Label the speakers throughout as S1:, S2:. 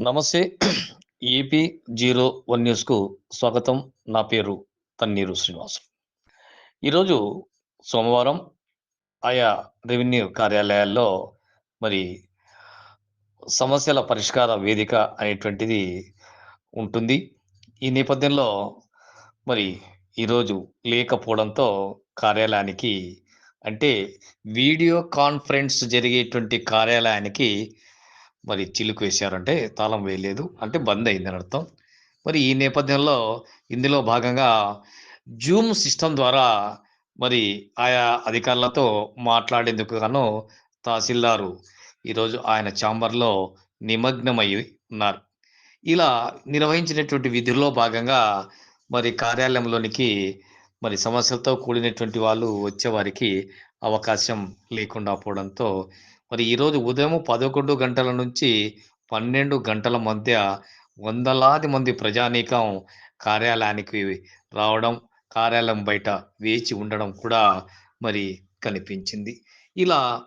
S1: నమస్తే. AP zero one న్యూస్కు స్వాగతం. నా పేరు తన్నీరు శ్రీనివాసం. ఈరోజు సోమవారం ఆయా రెవెన్యూ కార్యాలయాల్లో మరి సమస్యల పరిష్కార వేదిక అనేటువంటిది ఉంటుంది. ఈ నేపథ్యంలో మరి ఈరోజు లేకపోవడంతో కార్యాలయానికి అంటే వీడియో కాన్ఫరెన్స్ జరిగేటువంటి కార్యాలయానికి మరి చిలుకు వేశారంటే తాళం వేయలేదు. అంటే బంద్ అయిందని అర్థం. మరి ఈ నేపథ్యంలో ఇందులో భాగంగా జూమ్ సిస్టమ్ ద్వారా మరి ఆయా అధికారులతో మాట్లాడేందుకు గాను తహసీల్దారు ఈరోజు ఆయన ఛాంబర్లో నిమగ్నమై ఉన్నారు. ఇలా నిర్వహించినటువంటి విధుల్లో భాగంగా మరి కార్యాలయంలోనికి మరి సమస్యలతో కూడినటువంటి వాళ్ళు వచ్చేవారికి అవకాశం లేకుండా పోవడంతో మరి ఈరోజు ఉదయం పదకొండు గంటల నుంచి పన్నెండు గంటల మధ్య వందలాది మంది ప్రజానీకం కార్యాలయానికి రావడం కార్యాలయం బయట వేచి ఉండడం కూడా మరి కనిపించింది. ఇలా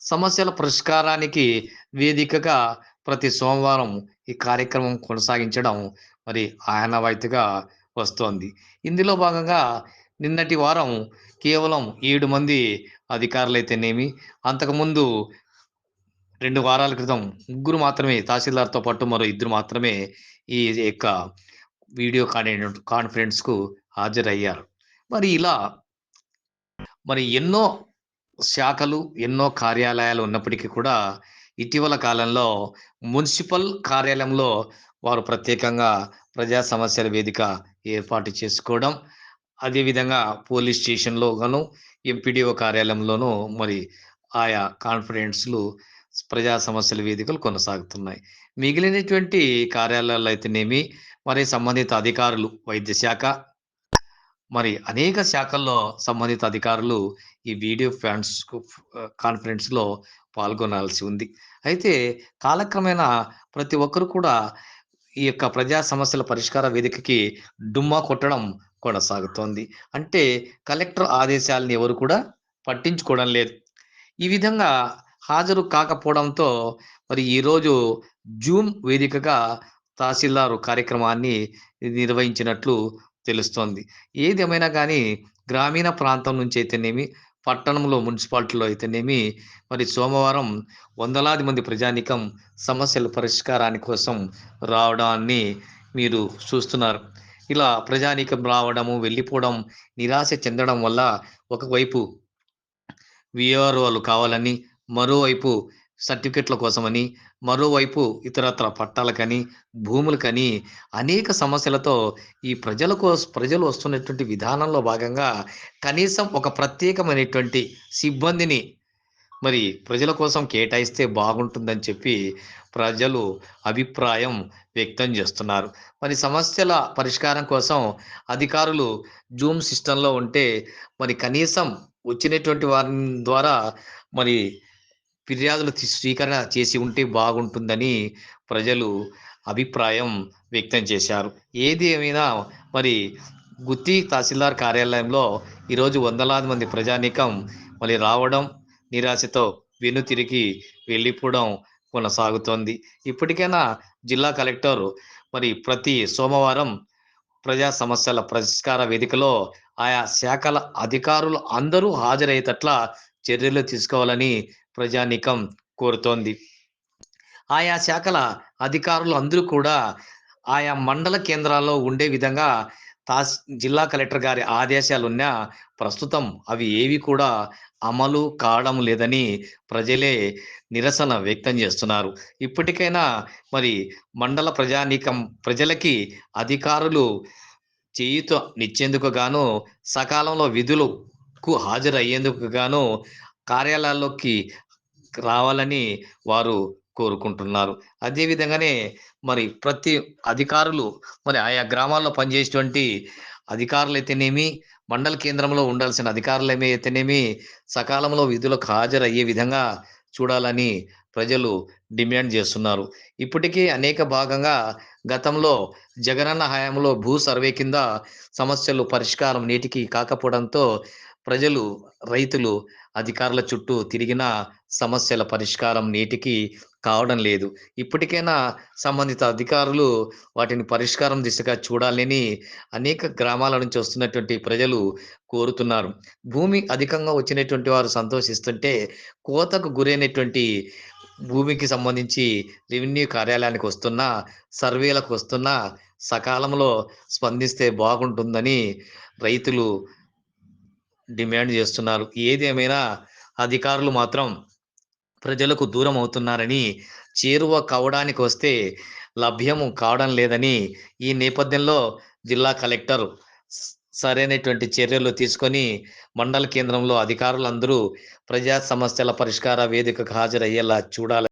S1: సమస్యల పరిష్కారానికి వేదికగా ప్రతి సోమవారం ఈ కార్యక్రమం కొనసాగించడం మరి ఆనవాయితీగా వస్తోంది. ఇందులో భాగంగా నిన్నటి వారం కేవలం ఏడు మంది అధికారులైతేనేమి? అంతకుముందు రెండు వారాల క్రితం ముగ్గురు మాత్రమే తహసీల్దార్తో పాటు మరో ఇద్దరు మాత్రమే ఈ యొక్క వీడియో కాన్ కాన్ఫరెన్స్కు హాజరయ్యారు. మరి ఇలా మరి ఎన్నో శాఖలు ఎన్నో కార్యాలయాలు ఉన్నప్పటికీ కూడా ఇటీవల కాలంలో మున్సిపల్ కార్యాలయంలో వారు ప్రత్యేకంగా ప్రజా సమస్యల వేదిక ఏర్పాటు చేసుకోవడం అదేవిధంగా పోలీస్ స్టేషన్లో గాను ఎంపీడీఓ కార్యాలయంలోనూ మరి ఆయా కాన్ఫరెన్స్లు ప్రజా సమస్యల వేదికలు కొనసాగుతున్నాయి. మిగిలినటువంటి కార్యాలయాలు అయితేనేమి మరి సంబంధిత అధికారులు వైద్య శాఖ మరి అనేక శాఖల్లో సంబంధిత అధికారులు ఈ వీడియో ఫ్యాన్స్ కాన్ఫరెన్స్లో పాల్గొనాల్సి ఉంది. అయితే కాలక్రమేణా ప్రతి ఒక్కరు కూడా ఈ యొక్క ప్రజా సమస్యల పరిష్కార వేదికకి డుమ్మా కొట్టడం కొనసాగుతోంది. అంటే కలెక్టర్ ఆదేశాలను ఎవరు కూడా పట్టించుకోవడం లేదు. ఈ విధంగా హాజరు కాకపోవడంతో మరి ఈరోజు జూమ్ వేదికగా తహసీల్దారు కార్యక్రమాన్ని నిర్వహించినట్లు తెలుస్తోంది. ఏదేమైనా కానీ గ్రామీణ ప్రాంతం నుంచి అయితేనేమి పట్టణంలో మున్సిపాలిటీలో అయితేనేమి మరి సోమవారం వందలాది మంది ప్రజానికం సమస్యల పరిష్కారాని కోసం రావడాన్ని మీరు చూస్తున్నారు. ఇలా ప్రజానీకం రావడము వెళ్ళిపోవడం నిరాశ చెందడం వల్ల ఒకవైపు విఆర్ఓలు కావాలని మరోవైపు సర్టిఫికెట్ల కోసమని మరోవైపు ఇతరత్ర పట్టాలకని భూములకని అనేక సమస్యలతో ఈ ప్రజల కోసం ప్రజలు వస్తున్నటువంటి విధానంలో భాగంగా కనీసం ఒక ప్రత్యేకమైనటువంటి సిబ్బందిని మరి ప్రజల కోసం కేటాయిస్తే బాగుంటుందని చెప్పి ప్రజలు అభిప్రాయం వ్యక్తం చేస్తున్నారు. మరి సమస్యల పరిష్కారం కోసం అధికారులు జూమ్ సిస్టంలో ఉంటే మరి కనీసం వచ్చినటువంటి వారి ద్వారా మరి ఫిర్యాదులు స్వీకరణ చేసి ఉంటే బాగుంటుందని ప్రజలు అభిప్రాయం వ్యక్తం చేశారు. ఏది ఏమైనా మరి గుత్తి తహసీల్దార్ కార్యాలయంలో ఈరోజు వందలాది మంది ప్రజానీకం మరి రావడం నిరాశతో వెనుతిరిగి వెళ్ళిపోవడం కొనసాగుతోంది. ఇప్పటికైనా జిల్లా కలెక్టర్ మరి ప్రతి సోమవారం ప్రజా సమస్యల పరిష్కార వేదికలో ఆయా శాఖల అధికారులు అందరూ హాజరయ్యేటట్ల చర్యలు తీసుకోవాలని ప్రజానీకం కోరుతోంది. ఆయా శాఖల అధికారులు అందరూ కూడా ఆయా మండల కేంద్రాల్లో ఉండే విధంగా తాస్ జిల్లా కలెక్టర్ గారి ఆదేశాలు ఉన్నా ప్రస్తుతం అవి ఏవి కూడా అమలు కావడం లేదని ప్రజలే నిరసన వ్యక్తం చేస్తున్నారు. ఇప్పటికైనా మరి మండల ప్రజానీకం ప్రజలకి అధికారులు చేయుత నిచ్చేందుకు గాను సకాలంలో విధులకు హాజరయ్యేందుకు గాను కార్యాలయాల్లోకి రావాలని వారు కోరుకుంటున్నారు. అదేవిధంగానే మరి ప్రతి అధికారులు మరి ఆయా గ్రామాల్లో పనిచేసేటువంటి అధికారులు అయితేనేమి మండల కేంద్రంలో ఉండాల్సిన అధికారులు అయితేనేమి సకాలంలో విధులకు హాజరయ్యే విధంగా చూడాలని ప్రజలు డిమాండ్ చేస్తున్నారు. ఇప్పటికీ అనేక భాగంగా గతంలో జగనన్న హయాంలో భూ సర్వే కింద సమస్యలు పరిష్కారం నేటికి కాకపోవడంతో ప్రజలు రైతులు అధికారుల చుట్టూ తిరిగిన సమస్యల పరిష్కారం నేటికి కావడం లేదు. ఇప్పటికైనా సంబంధిత అధికారులు వాటిని పరిష్కారం దిశగా చూడాలని అనేక గ్రామాల నుంచి వస్తున్నటువంటి ప్రజలు కోరుతున్నారు. భూమి అధికంగా వచ్చినటువంటి వారు సంతోషిస్తుంటే కోతకు గురైనటువంటి భూమికి సంబంధించి రెవెన్యూ కార్యాలయానికి వస్తున్న సర్వేలకు వస్తున్న సకాలంలో స్పందిస్తే బాగుంటుందని రైతులు డిమాండ్ చేస్తున్నారు. ఏదేమైనా అధికారులు మాత్రం ప్రజలకు దూరం అవుతున్నారని చేరువ కావడానికి వస్తే లభ్యము కావడం లేదని ఈ నేపథ్యంలో జిల్లా కలెక్టర్ సరైనటువంటి చర్యలు తీసుకొని మండల కేంద్రంలో అధికారులందరూ ప్రజా సమస్యల పరిష్కార వేదికకు హాజరయ్యేలా చూడాలి.